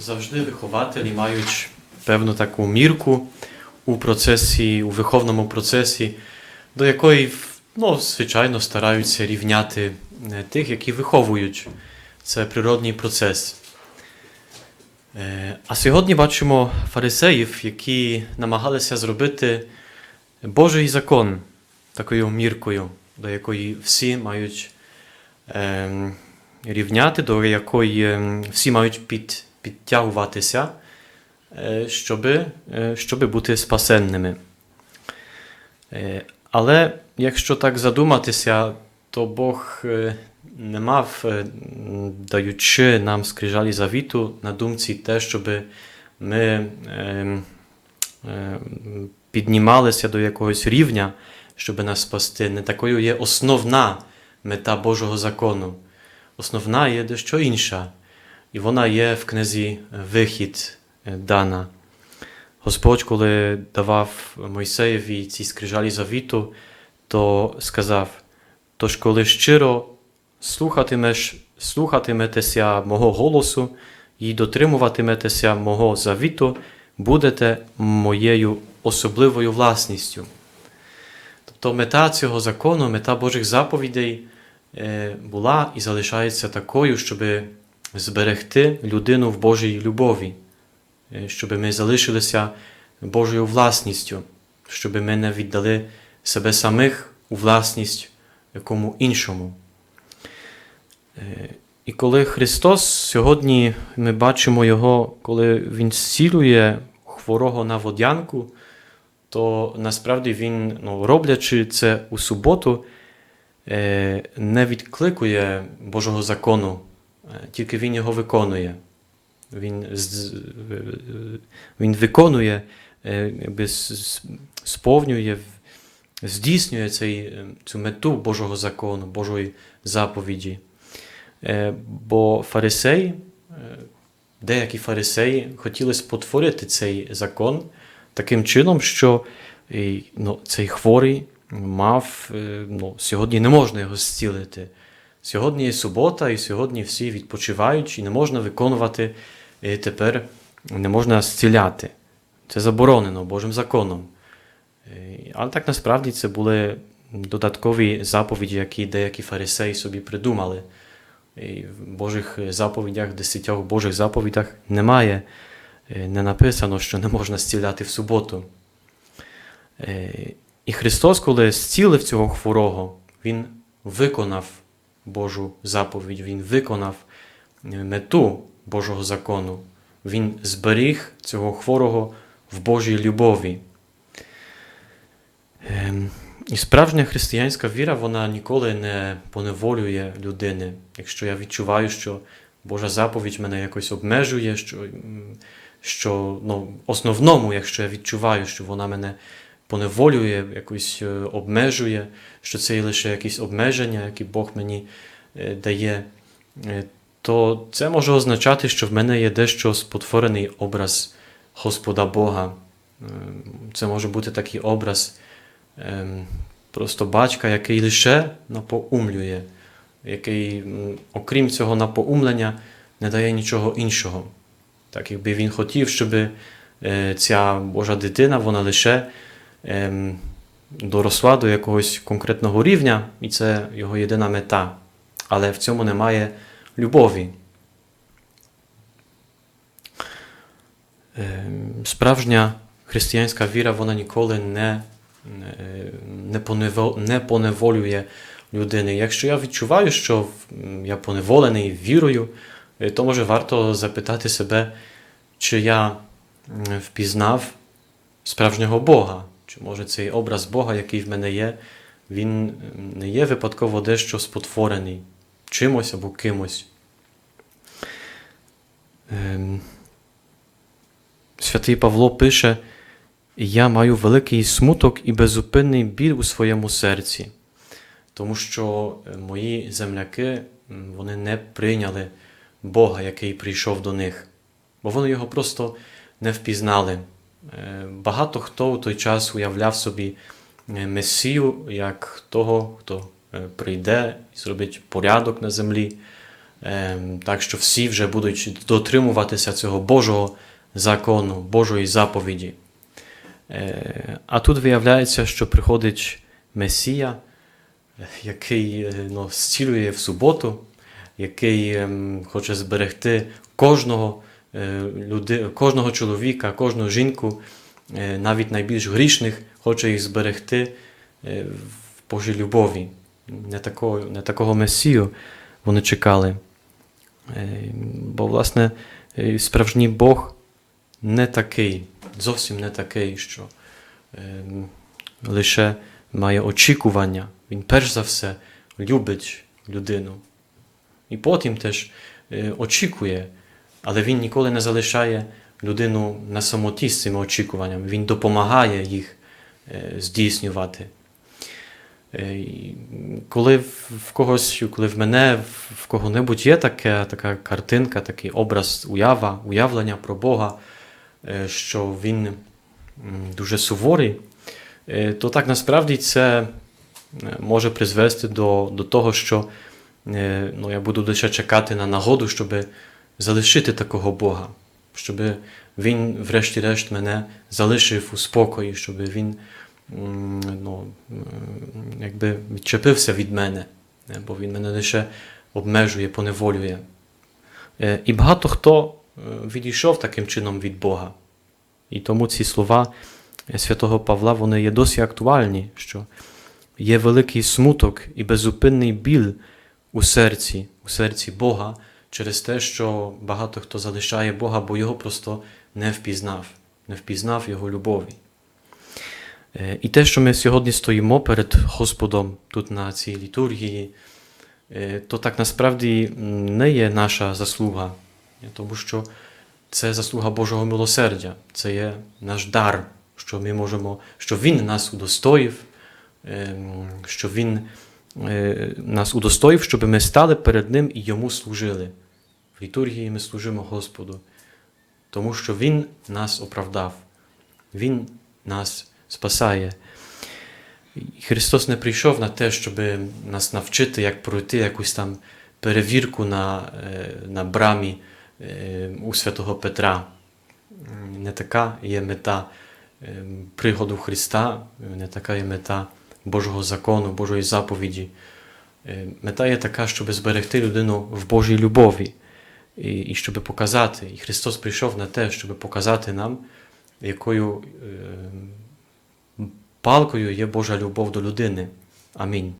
завжди вихователі мають певну таку мірку у процесі, у виховному процесі, до якої, ну, звичайно, стараються рівняти е, тих, які виховують. Це природній процес. Е, А сьогодні бачимо фарисеїв, які намагалися зробити Божий закон такою міркою, до якої всі мають ем, рівняти, до якої ем, всі мають під, підтягуватися, е, щоби, е, щоби бути спасенними. Е, Але якщо так задуматися, то Бог не мав, даючи нам скрижалі завіту, на думці те, щоб ми піднімалися до якогось рівня, щоб нас спасти. Не такою є основна мета Божого закону. Основна є дещо інша. І вона є в книзі Вихід е, дана. Господь, коли давав Мойсеєві ці скрижалі завіту, то сказав: Тож, коли щиро слухатимеш, слухатиметеся мого голосу і дотримуватиметеся мого завіту, будете моєю особливою власністю. Тобто мета цього закону, мета Божих заповідей е, була і залишається такою, щоб зберегти людину в Божій любові, е, щоб ми залишилися Божою власністю, щоб ми не віддали себе самих у власність якому іншому. Е, І коли Христос сьогодні ми бачимо Його, коли Він зцілює хворого на водянку, то насправді Він, ну, роблячи це у суботу, е, не відкликує Божого закону, тільки Він його виконує. Він, е, він виконує, е, сповнює, здійснює цей, е, цю мету Божого закону, Божої заповіді. Е, Бо фарисеї, е, деякі фарисеї хотіли спотворити цей закон таким чином, що е, ну, цей хворий мав, е, ну, сьогодні не можна його зцілити. Сьогодні є субота, і сьогодні всі відпочивають, і не можна виконувати е, тепер, не можна зціляти. Це заборонено Божим законом. Е, Але так насправді це були додаткові заповіді, які деякі фарисеї собі придумали. І в Божих заповідях, десятьох Божих заповідях немає, е, не написано, що не можна зціляти в суботу. Е, І Христос, коли зцілив цього хворого, Він виконав Божу заповідь, Він виконав е, мету Божого закону. Він зберіг цього хворого в Божій любові. Ем, І справжня християнська віра вона ніколи не поневолює людини. Якщо я відчуваю, що Божа заповідь мене якось обмежує, що, що ну, основному, якщо я відчуваю, що вона мене поневолює, якось е, обмежує, що це є лише якісь обмеження, які Бог мені е, дає, е, то це може означати, що в мене є дещо спотворений образ Господа Бога. Е, Це може бути такий образ ем, просто батька, який лише напоумлює, який, окрім цього напоумлення, не дає нічого іншого. Так якби він хотів, щоб ця Божа дитина вона лише ем, доросла до якогось конкретного рівня, і це його єдина мета. Але в цьому немає любові. Ем, Справжня християнська віра вона ніколи не, не поневолює людини. Якщо я відчуваю, що я поневолений вірою, е, то може варто запитати себе, чи я впізнав справжнього Бога, чи може цей образ Бога, який в мене є, він не є випадково дещо спотворений чимось або кимось. Ем, Святий Павло пише: Я маю великий смуток і безупинний біль у своєму серці, тому що е, мої земляки вони не прийняли Бога, який прийшов до них, бо вони його просто не впізнали. Е, Багато хто у той час уявляв собі е, Месію як того, хто е, прийде і зробить порядок на землі, ем, так що всі вже будуть дотримуватися цього Божого закону, Божої заповіді. А тут виявляється, що приходить Месія, який ну, зцілює в суботу, який ем, хоче зберегти кожного, люди, кожного чоловіка, кожну жінку, е, навіть найбільш грішних, хоче їх зберегти е, в Божій любові. Не такого, не такого Месію вони чекали. Е, Бо, власне, е, справжній Бог не такий, зовсім не такий, що лише має очікування. Він перш за все любить людину. І потім теж е, очікує, але він ніколи не залишає людину на самоті з цими очікуваннями. Він допомагає їх е, здійснювати. Е, Коли в когось, коли в мене, в- кого-небудь є таке, така картинка, такий образ, уява, уявлення про Бога, е, що він дуже суворий, то так насправді це може призвести до, до того, що ну, я буду лише чекати на нагоду, щоб залишити такого Бога, щоб він, врешті-решт, мене залишив у спокої, щоб він ну, якби відчепився від мене, е, бо він мене лише обмежує, поневолює. Е, І багато хто е, відійшов таким чином від Бога. І тому ці слова святого Павла вони є досі актуальні, що є великий смуток і безупинний біль у серці, у серці Бога через те, що багато хто залишає Бога, бо його просто не впізнав, не впізнав Його любові. Е, І те, що ми сьогодні стоїмо перед Господом тут на цій літургії, е, то так насправді не є наша заслуга, тому що це заслуга Божого милосердя, це є наш дар, що ми можемо, що Він нас удостоїв, ем, що Він е, нас удостоїв, щоб ми стали перед Ним і Йому служили. Літургії ми служимо Господу, тому що Він нас оправдав, Він нас спасає. Христос не прийшов на те, щоб нас навчити, як пройти якусь там перевірку на, е, на брамі е, у святого Петра. Не така є мета е, приходу Христа, не така є мета Божого закону, Божої заповіді. Мета є така, щоб зберегти людину в Божій любові і, і щоб показати. І Христос прийшов на те, щоб показати нам, якою е, палкою є Божа любов до людини. Амінь.